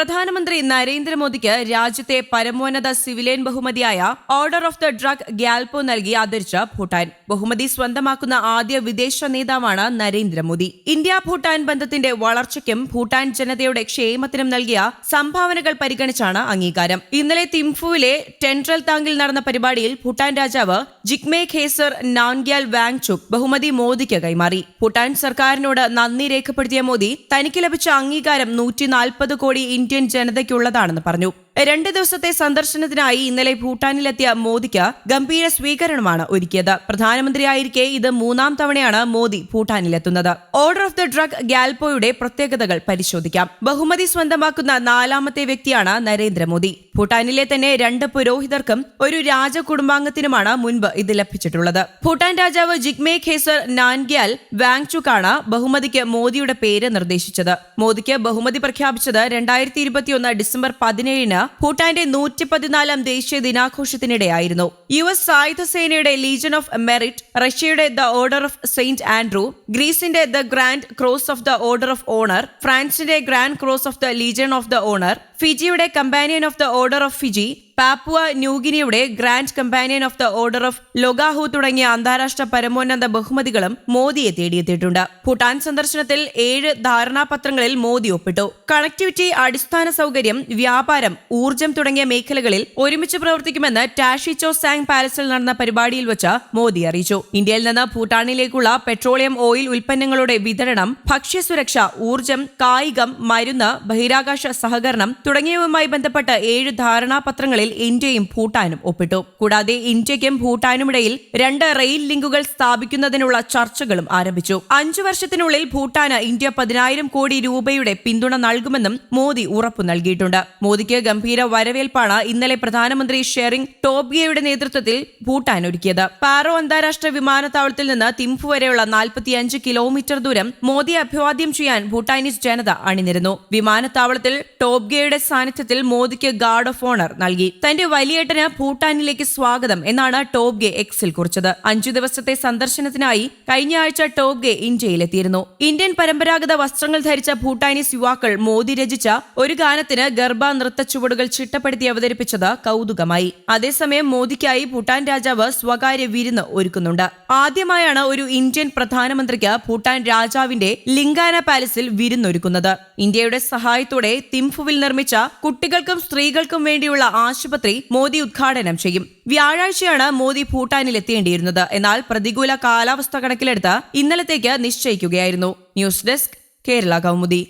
പ്രധാനമന്ത്രി നരേന്ദ്രമോദിക്ക് രാജ്യത്തെ പരമോന്നത സിവിലിയൻ ബഹുമതിയായ order of the Druk Gyalpo നൽകി ആദരിച്ച ഭൂട്ടാൻ. ബഹുമതി സ്വന്തമാക്കുന്ന ആദ്യ വിദേശ നേതാവാണ് നരേന്ദ്രമോദി. ഇന്ത്യ ഭൂട്ടാൻ ബന്ധത്തിന്റെ വളർച്ചയ്ക്കും ഭൂട്ടാൻ ജനതയുടെ ക്ഷേമത്തിനും നൽകിയ സംഭാവനകൾ പരിഗണിച്ചാണ് അംഗീകാരം. ഇന്നലെ തിംഫുവിലെ ടെൻട്രൽ താങ്കിൽ നടന്ന പരിപാടിയിൽ ഭൂട്ടാൻ രാജാവ് ജിഗ്മേ ഖേസർ നാൻഗ്യാൽ വാങ്ചുക് ബഹുമതി മോദിക്ക് കൈമാറി. ഭൂട്ടാൻ സർക്കാരിനോട് നന്ദി രേഖപ്പെടുത്തിയ മോദി തനിക്ക് ലഭിച്ച അംഗീകാരം നൂറ്റി കോടി ഇന്ത്യൻ ജനതയ്ക്കുള്ളതാണെന്ന് പറഞ്ഞു. രണ്ട് ദിവസത്തെ സന്ദർശനത്തിനായി ഇന്നലെ ഭൂട്ടാനിലെത്തിയ മോദിക്ക് ഗംഭീര സ്വീകരണമാണ് ഒരുക്കിയത്. പ്രധാനമന്ത്രിയായിരിക്കെ ഇത് മൂന്നാം തവണയാണ് മോദി ഭൂട്ടാനിലെത്തുന്നത്. ഓർഡർ ഓഫ് ദ ഡ്രഗ് ഗാൽപോയുടെ പ്രത്യേകതകൾ പരിശോധിക്കാം. ബഹുമതി സ്വന്തമാക്കുന്ന നാലാമത്തെ വ്യക്തിയാണ് നരേന്ദ്രമോദി. ഭൂട്ടാനിലെ തന്നെ രണ്ട് പുരോഹിതർക്കും ഒരു രാജകുടുംബാംഗത്തിനുമാണ് മുൻപ് ഇത് ലഭിച്ചിട്ടുള്ളത്. ഭൂട്ടാൻ രാജാവ് ജിഗ്മേ ഖേസർ നാൻഗ്യാൽ വാങ്ചുക്കാണ് ബഹുമതിക്ക് മോദിയുടെ പേര് നിർദ്ദേശിച്ചത്. മോദിക്ക് ബഹുമതി പ്രഖ്യാപിച്ചത് രണ്ടായിരത്തി ഇരുപത്തിയൊന്ന് ഡിസംബർ പതിനേഴിന് ഭൂട്ടാന്റെ നൂറ്റി പതിനാലാം ദേശീയ ദിനാഘോഷത്തിനിടെയായിരുന്നു. യു എസ് സായുധ സേനയുടെ ലീജൻ ഓഫ് മെറിറ്റ് റഷ്യയുടെ the order of saint Andrew ഗ്രീസിന്റെ the grand cross of the order of honour ഫ്രാൻസിന്റെ grand cross of the legion of the honour ഫിജിയുടെ companion of the order of Fiji Papua ന്യൂഗിനിയുടെ grand companion of the order of Logohu തുടങ്ങിയ അന്താരാഷ്ട്ര പരമോന്നത ബഹുമതികളും മോദിയെ തേടിയെത്തിയിട്ടുണ്ട്. ഭൂട്ടാൻ സന്ദർശനത്തിൽ ഏഴ് ധാരണാപത്രങ്ങളിൽ മോദി ഒപ്പിട്ടു. Connectivity അടിസ്ഥാന സൗകര്യം വ്യാപാരം ഊർജം തുടങ്ങിയ മേഖലകളിൽ ഒരുമിച്ച് പ്രവർത്തിക്കുമെന്ന് ടാഷിച്ചോ സാങ് പാലസിൽ നടന്ന പരിപാടിയിൽ വെച്ച് മോദി അറിയിച്ചു. ഇന്ത്യയിൽ നിന്ന് ഭൂട്ടാനിലേക്കുള്ള പെട്രോളിയം ഓയിൽ ഉൽപ്പന്നങ്ങളുടെ വിതരണം ഭക്ഷ്യസുരക്ഷ ഊർജം കായികം മരുന്ന് ബഹിരാകാശ സഹകരണം തുടങ്ങിയവയുമായി ബന്ധപ്പെട്ട് ഏഴ് ധാരണാപത്രങ്ങളിൽ ഇന്ത്യയും ഭൂട്ടാനും ഒപ്പിട്ടു. കൂടാതെ ഇന്ത്യയ്ക്കും ഭൂട്ടാനുമിടയിൽ രണ്ട് റെയിൽ ലിങ്കുകൾ സ്ഥാപിക്കുന്നതിനുള്ള ചർച്ചകളും ആരംഭിച്ചു. അഞ്ചു വർഷത്തിനുള്ളിൽ ഭൂട്ടാന് ഇന്ത്യ പതിനായിരം കോടി രൂപയുടെ പിന്തുണ നൽകുമെന്നും മോദി ഉറപ്പു നൽകിയിട്ടുണ്ട്. മോദിക്ക് ഗംഭീര വരവേൽപ്പാണ് ഇന്നലെ പ്രധാനമന്ത്രി ഷെറിംഗ് ടോബ്ഗെയുടെ നേതൃത്വത്തിൽ ഭൂട്ടാൻ ഒരുക്കിയത്. പാറോ അന്താരാഷ്ട്ര വിമാനത്താവളത്തിൽ നിന്ന് തിംഫു വരെയുള്ള നാൽപ്പത്തിയഞ്ച് കിലോമീറ്റർ ദൂരം മോദി അഭിവാദ്യം ചെയ്യാൻ ഭൂട്ടാനീസ് ജനത അണിനിരുന്നു. വിമാനത്താവളത്തിൽ ടോബ്ഗെയുടെ സാന്നിധ്യത്തിൽ മോദിക്ക് ഗാർഡ് ഓഫ് ഓണർ നൽകി. തന്റെ വലിയേട്ടന് ഭൂട്ടാനിലേക്ക് സ്വാഗതം എന്നാണ് ടോബ്ഗെ എക്സിൽ കുറിച്ചത്. അഞ്ചു ദിവസത്തെ സന്ദർശനത്തിനായി കഴിഞ്ഞ ആഴ്ച ടോബ്ഗെ ഇന്ത്യയിലെത്തിയിരുന്നു. ഇന്ത്യൻ പരമ്പരാഗത വസ്ത്രങ്ങൾ ധരിച്ച ഭൂട്ടാനീസ് യുവാക്കൾ മോദി രചിച്ച ഒരു ഗാനത്തിന് ഗർഭ നൃത്ത ചുവടുകൾ ചിട്ടപ്പെടുത്തി അവതരിപ്പിച്ചത് കൗതുകമായി. അതേസമയം മോദിക്കായി ഭൂട്ടാൻ രാജാവ് സ്വകാര്യ വിരുന്ന് ഒരുക്കുന്നുണ്ട്. ആദ്യമായാണ് ഒരു ഇന്ത്യൻ പ്രധാനമന്ത്രിക്ക് ഭൂട്ടാൻ രാജാവിന്റെ ലിംഗാന പാലസിൽ വിരുന്നൊരുക്കുന്നത്. ഇന്ത്യയുടെ സഹായത്തോടെ തിംഫുവിൽ നിർമ്മിച്ച കുട്ടികൾക്കും സ്ത്രീകൾക്കും വേണ്ടിയുള്ള ആശുപത്രി മോദി ഉദ്ഘാടനം ചെയ്യും. വ്യാഴാഴ്ചയാണ് മോദി ഭൂട്ടാനിൽ എത്തേണ്ടിയിരുന്നത് എന്നാൽ പ്രതികൂല കാലാവസ്ഥ കണക്കിലെടുത്ത് ഇന്നലത്തേക്ക് നിശ്ചയിക്കുകയായിരുന്നു. News desk Kerala Kaumudi.